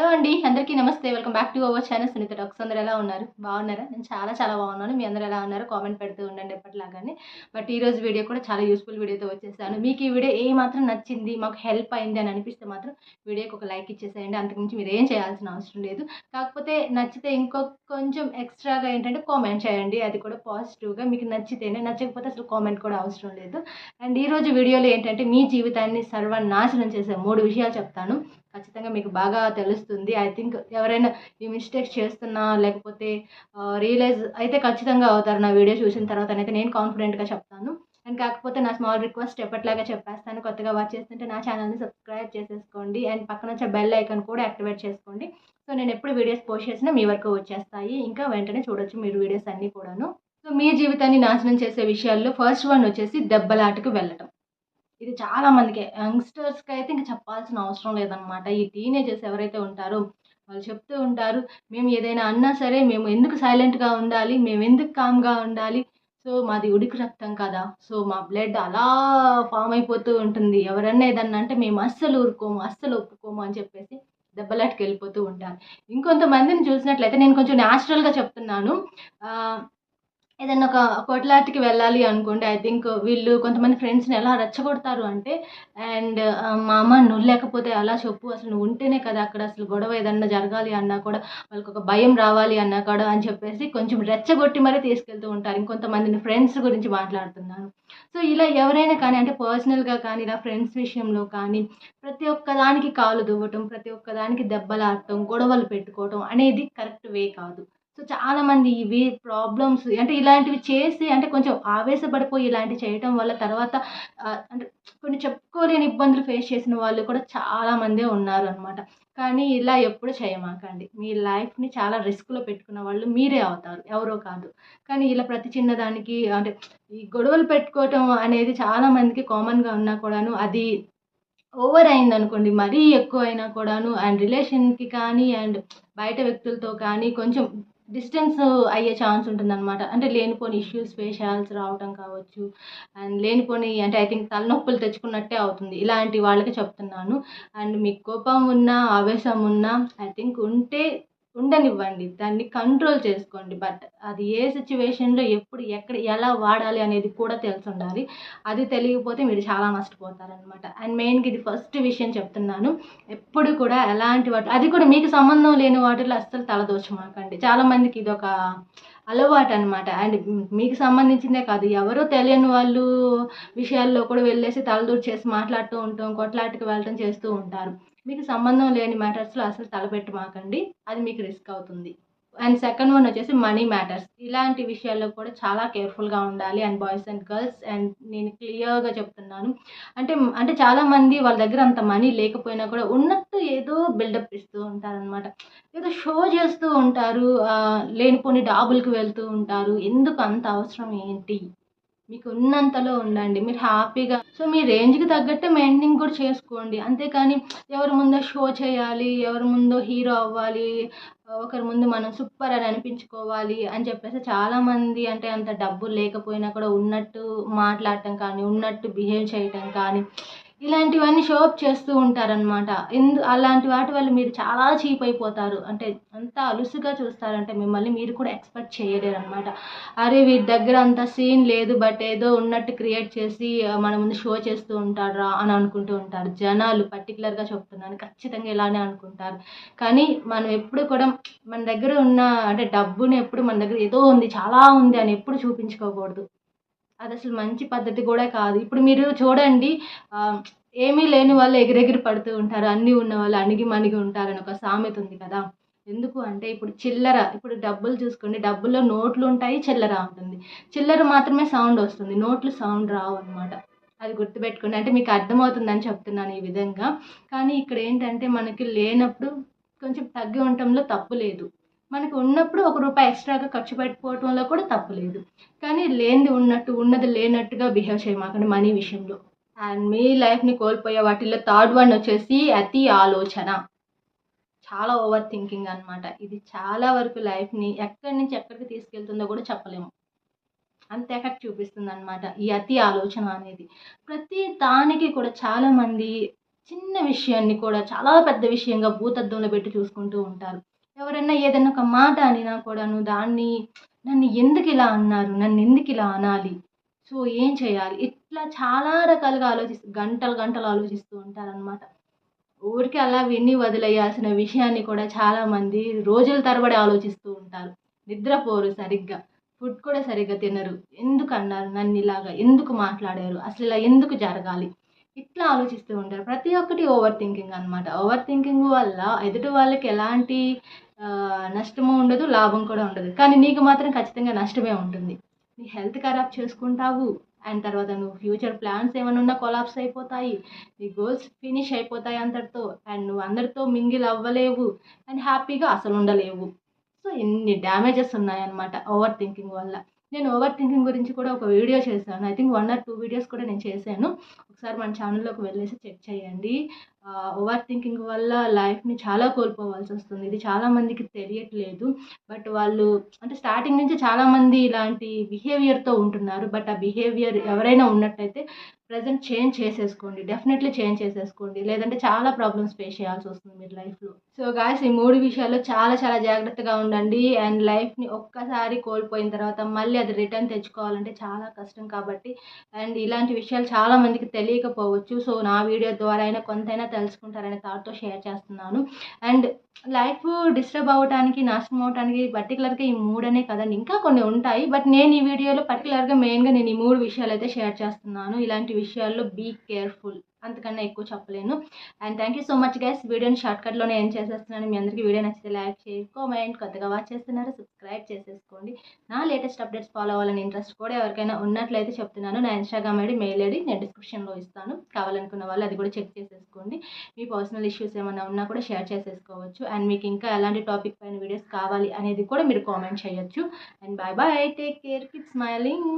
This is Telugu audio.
హలో అండి అందరికీ నమస్తే. Welcome back to our channel Sunitha docs. అందరు ఎలా ఉన్నారు? బాగున్నారా? నేను చాలా చాలా బాగున్నాను. మీ అందరు ఎలా ఉన్నారు? కామెంట్ పెడుతూ ఉండండి ఎప్పటిలాగానే. బట్ ఈ రోజు వీడియో కూడా చాలా యూస్ఫుల్ వీడియోతో వచ్చేసాను. మీకు ఈ వీడియో ఏ మాత్రం నచ్చింది మాకు హెల్ప్ అయింది అని అనిపిస్తే మాత్రం వీడియోకి ఒక లైక్ ఇచ్చేసేయండి. అంతకుమించి మీరు ఏం చేయాల్సిన అవసరం లేదు. కాకపోతే నచ్చితే ఇంకో కొంచెం ఎక్స్ట్రాగా ఏంటంటే కామెంట్ చేయండి. అది కూడా పాజిటివ్గా మీకు నచ్చితేనే నచ్చకపోతే అసలు కామెంట్ కూడా అవసరం లేదు. అండ్ ఈరోజు వీడియోలో ఏంటంటే మీ జీవితాన్ని సర్వనాశనం చేసే మూడు విషయాలు చెప్తాను. ఖచ్చితంగా మీకు బాగా తెలుస్తుంది. ఐ థింక్ ఎవరైనా ఈ మిస్టేక్స్ చేస్తున్నా లేకపోతే రియలైజ్ అయితే ఖచ్చితంగా అవుతారు. నా వీడియో చూసిన తర్వాత అయితే నేను కాన్ఫిడెంట్గా చెప్తాను. అండ్ కాకపోతే నా స్మాల్ రిక్వెస్ట్ ఎప్పటిలాగా చెప్పేస్తాను. కొత్తగా వాచ్ చేస్తుంటే నా ఛానల్ని సబ్స్క్రైబ్ చేసేసుకోండి. అండ్ పక్కన వచ్చే బెల్ ఐకాన్ కూడా యాక్టివేట్ చేసుకోండి. సో నేను ఎప్పుడు వీడియోస్ పోస్ట్ చేసినా మీ వరకు వచ్చేస్తాయి. ఇంకా వెంటనే చూడొచ్చు మీరు వీడియోస్ అన్నీ కూడాను. సో మీ జీవితాన్ని నాశనం చేసే విషయాల్లో ఫస్ట్ వన్ వచ్చేసి దెబ్బలాటకు వెళ్ళటం. ఇది చాలా మందికి. యంగ్స్టర్స్కి అయితే ఇంకా చెప్పాల్సిన అవసరం లేదనమాట ఈ టీనేజర్స్ ఎవరైతే ఉంటారో వాళ్ళు చెప్తూ ఉంటారు మేము ఏదైనా అన్నా సరే మేము ఎందుకు సైలెంట్గా ఉండాలి? మేము ఎందుకు కామ్గా ఉండాలి? సో మాది ఉడికి రక్తం కదా. సో మా బ్లడ్ అలా ఫామ్ అయిపోతూ ఉంటుంది. ఎవరన్నా ఏదన్నా అంటే మేము అస్సలు ఊరుకోము అస్సలు ఒప్పుకోము అని చెప్పేసి దెబ్బలాటికి వెళ్ళిపోతూ ఉంటారు. ఇంకొంతమందిని చూసినట్లయితే నేను కొంచెం న్యాచురల్గా చెప్తున్నాను. ఏదైనా ఒక కొట్లాటికి వెళ్ళాలి అనుకోండి ఐ థింక్ వీళ్ళు కొంతమంది ఫ్రెండ్స్ని ఎలా రెచ్చగొడతారు అంటే అండ్ మా అమ్మ నువ్వు లేకపోతే అలా చెప్పు అసలు నువ్వు ఉంటేనే కదా అక్కడ అసలు గొడవ ఏదన్నా జరగాలి అన్నా కూడా వాళ్ళకి ఒక భయం రావాలి అన్నా కూడా అని చెప్పేసి కొంచెం రెచ్చగొట్టి మరీ తీసుకెళ్తూ ఉంటారు. ఇంకొంతమందిని ఫ్రెండ్స్ గురించి మాట్లాడుతున్నాను సో ఇలా ఎవరైనా కానీ అంటే పర్సనల్గా కానీ ఇలా ఫ్రెండ్స్ విషయంలో కానీ ప్రతి ఒక్క దానికి కాలు దువ్వటం ప్రతి ఒక్క దానికి దెబ్బలాడటం గొడవలు పెట్టుకోవటం అనేది కరెక్ట్ వే కాదు. సో చాలామంది ఇవి ప్రాబ్లమ్స్ అంటే ఇలాంటివి చేసి అంటే కొంచెం ఆవేశపడిపోయి ఇలాంటివి చేయటం వల్ల తర్వాత అంటే కొన్ని చెప్పుకోలేని ఇబ్బందులు ఫేస్ చేసిన వాళ్ళు కూడా చాలామందే ఉన్నారు అనమాట కానీ ఇలా ఎప్పుడు చేయమాకండి. మీ లైఫ్ని చాలా రిస్క్లో పెట్టుకున్న వాళ్ళు మీరే అవుతారు. ఎవరో కాదు. కానీ ఇలా ప్రతి చిన్నదానికి అంటే ఈ గొడవలు పెట్టుకోవటం అనేది చాలామందికి కామన్గా ఉన్నా కూడాను అది ఓవర్ అయింది అనుకోండి మరీ ఎక్కువ అయినా కూడాను అండ్ రిలేషన్కి కానీ అండ్ బయట వ్యక్తులతో కానీ కొంచెం డిస్టెన్స్ అయ్యే ఛాన్స్ ఉంటుందన్నమాట. అంటే లేనిపోని ఇష్యూస్ ఫేషియల్స్ రావడం కావచ్చు. అండ్ లేనిపోని అంటే ఐ థింక్ తలనొప్పులు తెచ్చుకున్నట్టే అవుతుంది. ఇలాంటి వాళ్ళకి చెప్తున్నాను. అండ్ మీకు కోపం ఉన్నా ఆవేశం ఉన్నా ఐ థింక్ ఉంటే ఉండనివ్వండి దాన్ని కంట్రోల్ చేసుకోండి. బట్ అది ఏ సిచ్యువేషన్లో ఎప్పుడు ఎక్కడ ఎలా వాడాలి అనేది కూడా తెలిసి ఉండాలి అది తెలియకపోతే మీరు చాలా నష్టపోతారనమాట అండ్ మెయిన్గా ఇది ఫస్ట్ విషయం చెప్తున్నాను. ఎప్పుడు కూడా ఎలాంటి వాటి అది కూడా మీకు సంబంధం లేని వాటిలో అస్సలు తలదోచమాకండి చాలామందికి ఇది ఒక అలవాటు అనమాట అండ్ మీకు సంబంధించిందే కాదు ఎవరో తెలియని వాళ్ళు విషయాల్లో కూడా వెళ్ళేసి తలదూర్చేసి మాట్లాడుతూ ఉంటాం కొట్లాటికి వెళ్ళటం చేస్తూ ఉంటారు. మీకు సంబంధం లేని మ్యాటర్స్లో అసలు తలపెట్టి మాకండి అది మీకు రిస్క్ అవుతుంది. అండ్ సెకండ్ వన్ వచ్చేసి మనీ మ్యాటర్స్ ఇలాంటి విషయాల్లో కూడా చాలా కేర్ఫుల్గా ఉండాలి. And boys and girls and నేను క్లియర్గా చెప్తున్నాను. అంటే అంటే చాలామంది వాళ్ళ దగ్గర అంత మనీ లేకపోయినా కూడా ఉన్నట్టు ఏదో బిల్డప్ ఇస్తూ ఉంటారనమాట ఏదో షో చేస్తూ ఉంటారు. లేనిపోని డాబులకు వెళ్తూ ఉంటారు. ఎందుకు అంత అవసరం ఏంటి? మీకు ఉన్నంతలో ఉండండి మీరు హ్యాపీగా. సో మీ రేంజ్కి తగ్గట్టే మెయింటైన్ కూడా చేసుకోండి. అంతేకాని ఎవరి ముందో షో చేయాలి ఎవరి ముందో హీరో అవ్వాలి ఒకరి ముందు మనం సూపర్ అని అనిపించుకోవాలి అని చెప్పేసి చాలామంది అంటే అంత డబ్బు లేకపోయినా కూడా ఉన్నట్టు మాట్లాడటం కానీ ఉన్నట్టు బిహేవ్ చేయటం కానీ ఇలాంటివన్నీ షోఅప్ చేస్తూ ఉంటారనమాట ఎందు అలాంటి వాటి వల్ల మీరు చాలా చీప్ అయిపోతారు. అంటే అంత అలుసుగా చూస్తారంటే మిమ్మల్ని మీరు కూడా ఎక్స్పెక్ట్ చేయలేరు అనమాట అరే వీరి దగ్గర అంత సీన్ లేదు బట్ ఏదో ఉన్నట్టు క్రియేట్ చేసి మన ముందు షో చేస్తూ ఉంటారా అని అనుకుంటూ ఉంటారు. జనాలు పర్టికులర్గా చెప్తున్నాను. ఖచ్చితంగా ఇలానే అనుకుంటారు. కానీ మనం ఎప్పుడు కూడా మన దగ్గర ఉన్న అంటే డబ్బుని ఎప్పుడు మన దగ్గర ఏదో ఉంది చాలా ఉంది అని ఎప్పుడు చూపించుకోకూడదు. అది అసలు మంచి పద్ధతి కూడా కాదు. ఇప్పుడు మీరు చూడండి ఏమీ లేని వాళ్ళు ఎగిరెగిరి పడుతూ ఉంటారు. అన్నీ ఉన్న వాళ్ళు అణిగి మణిగి ఉంటారని ఒక సామెత ఉంది కదా. ఎందుకు అంటే ఇప్పుడు చిల్లర ఇప్పుడు డబ్బులు చూసుకోండి. డబ్బుల్లో నోట్లు ఉంటాయి చిల్లర ఉంటుంది. చిల్లర మాత్రమే సౌండ్ వస్తుంది. నోట్లు సౌండ్ రావు అనమాట అది గుర్తుపెట్టుకోండి. అంటే మీకు అర్థమవుతుందని చెప్తున్నాను ఈ విధంగా. కానీ ఇక్కడ ఏంటంటే మనకి లేనప్పుడు కొంచెం తగ్గి ఉండటంలో తప్పు లేదు. మనకు ఉన్నప్పుడు ఒక రూపాయి ఎక్స్ట్రాగా ఖర్చు పెట్టుకోవటంలో కూడా తప్పు లేదు. కానీ లేనిది ఉన్నట్టు ఉన్నది లేనట్టుగా బిహేవ్ చేయమాకండి మనీ విషయంలో. అండ్ మీ లైఫ్ని కోల్పోయే వాటిల్లో థర్డ్ వన్ వచ్చేసి అతి ఆలోచన. చాలా ఓవర్ థింకింగ్ అనమాట ఇది చాలా వరకు లైఫ్ని ఎక్కడి నుంచి ఎక్కడికి తీసుకెళ్తుందో కూడా చెప్పలేము. అంత ఎఫెక్ట్ చూపిస్తుంది అనమాట ఈ అతి ఆలోచన అనేది. ప్రతి దానికి కూడా చాలామంది చిన్న విషయాన్ని కూడా చాలా పెద్ద విషయంగా భూతద్దంలో పెట్టి చూసుకుంటూ ఉంటారు. ఎవరైనా ఏదైనా ఒక మాట అనినా కూడాను దాన్ని నన్ను ఎందుకు ఇలా అన్నారు నన్ను ఎందుకు ఇలా అనాలి? సో ఏం చేయాలి? ఇట్లా చాలా రకాలుగా ఆలోచిస్తూ గంటలు గంటలు ఆలోచిస్తూ ఉంటారనమాట ఊరికి అలా విని వదిలేయాల్సిన విషయాన్ని కూడా చాలామంది రోజుల తరబడి ఆలోచిస్తూ ఉంటారు. నిద్రపోరు సరిగ్గా ఫుడ్ కూడా సరిగ్గా తినరు. ఎందుకు అన్నారు? నన్ను ఇలాగా ఎందుకు మాట్లాడారు? అసలు ఇలా ఎందుకు జరగాలి? ఇట్లా ఆలోచిస్తూ ఉంటారు. ప్రతి ఒక్కటి ఓవర్ థింకింగ్ అనమాట ఓవర్ థింకింగ్ వల్ల ఎదుటి వాళ్ళకి ఎలాంటి నష్టము ఉండదు లాభం కూడా ఉండదు. కానీ నీకు మాత్రం ఖచ్చితంగా నష్టమే ఉంటుంది. నీ హెల్త్ ఖరాబ్ చేసుకుంటావు. అండ్ తర్వాత నువ్వు ఫ్యూచర్ ప్లాన్స్ ఏమైనా ఉన్నా కొలాప్స్ అయిపోతాయి. నీ గోల్స్ ఫినిష్ అయిపోతాయి అందరితో. అండ్ నువ్వు అందరితో మింగిల్ అవ్వలేవు. అండ్ హ్యాపీగా అసలు ఉండలేవు. సో ఎన్ని డ్యామేజెస్ ఉన్నాయన్నమాట ఓవర్ థింకింగ్ వల్ల. నేను ఓవర్ థింకింగ్ గురించి కూడా ఒక వీడియో చేశాను. I think one or two videos కూడా నేను చేశాను. ఒకసారి మన ఛానల్లోకి వెళ్ళేసి చెక్ చేయండి. ఓవర్ థింకింగ్ వల్ల లైఫ్ని చాలా కోల్పోవాల్సి వస్తుంది. ఇది చాలామందికి తెలియట్లేదు. బట్ వాళ్ళు అంటే స్టార్టింగ్ నుంచి చాలామంది ఇలాంటి బిహేవియర్తో ఉంటున్నారు. బట్ ఆ బిహేవియర్ ఎవరైనా ఉన్నట్టయితే ప్రజెంట్ చేంజ్ చేసేసుకోండి. డెఫినెట్లీ చేంజ్ చేసేసుకోండి. లేదంటే చాలా ప్రాబ్లమ్స్ ఫేస్ చేయాల్సి వస్తుంది మీరు లైఫ్లో సో గాయస్ ఈ మూడు విషయాల్లో చాలా చాలా జాగ్రత్తగా ఉండండి. అండ్ లైఫ్ని ఒక్కసారి కోల్పోయిన తర్వాత మళ్ళీ అది రిటర్న్ తెచ్చుకోవాలంటే చాలా కష్టం కాబట్టి. అండ్ ఇలాంటి విషయాలు చాలా మందికి తెలియకపోవచ్చు. సో నా వీడియో ద్వారా అయినా కొంతైనా తెలుసుకుంటారనే థాట్తో షేర్ చేస్తున్నాను. అండ్ లైఫ్ డిస్టర్బ్ అవ్వడానికి నాశనం అవ్వటానికి పర్టికులర్గా ఈ మూడనే కదండి ఇంకా కొన్ని ఉంటాయి. బట్ నేను ఈ వీడియోలో పర్టికులర్గా మెయిన్గా నేను ఈ మూడు విషయాలు అయితే షేర్ చేస్తున్నాను. ఇలాంటి విషయాల్లో బీ కేర్ఫుల్ అంతకన్నా ఎక్కువ చెప్పలేను. And thank you so much guys వీడియోని షార్ట్కట్లోనే ఏం చేసేస్తున్నాను. మీ అందరికీ వీడియో నచ్చితే లైక్ షేర్ కామెంట్ కొత్తగా వాచ్ చేస్తున్నారు సబ్స్క్రైబ్ చేసేసుకోండి. నా లేటెస్ట్ అప్డేట్స్ ఫాలో అవ్వాలని ఇంట్రెస్ట్ కూడా ఎవరికైనా ఉన్నట్లయితే చెప్తున్నాను. నా ఇన్స్టాగ్రామ్ ఐడి మెయిల్ ఐడి నేను డిస్క్రిప్షన్లో ఇస్తాను. కావాలనుకున్న వాళ్ళు అది కూడా చెక్ చేసేసుకోండి. మీ పర్సనల్ ఇష్యూస్ ఏమైనా ఉన్నా కూడా షేర్ చేసేసుకోవచ్చు. అండ్ మీకు ఇంకా ఎలాంటి టాపిక్ పైన వీడియోస్ కావాలి అనేది కూడా మీరు కామెంట్ చేయొచ్చు. And bye bye take care keep smiling.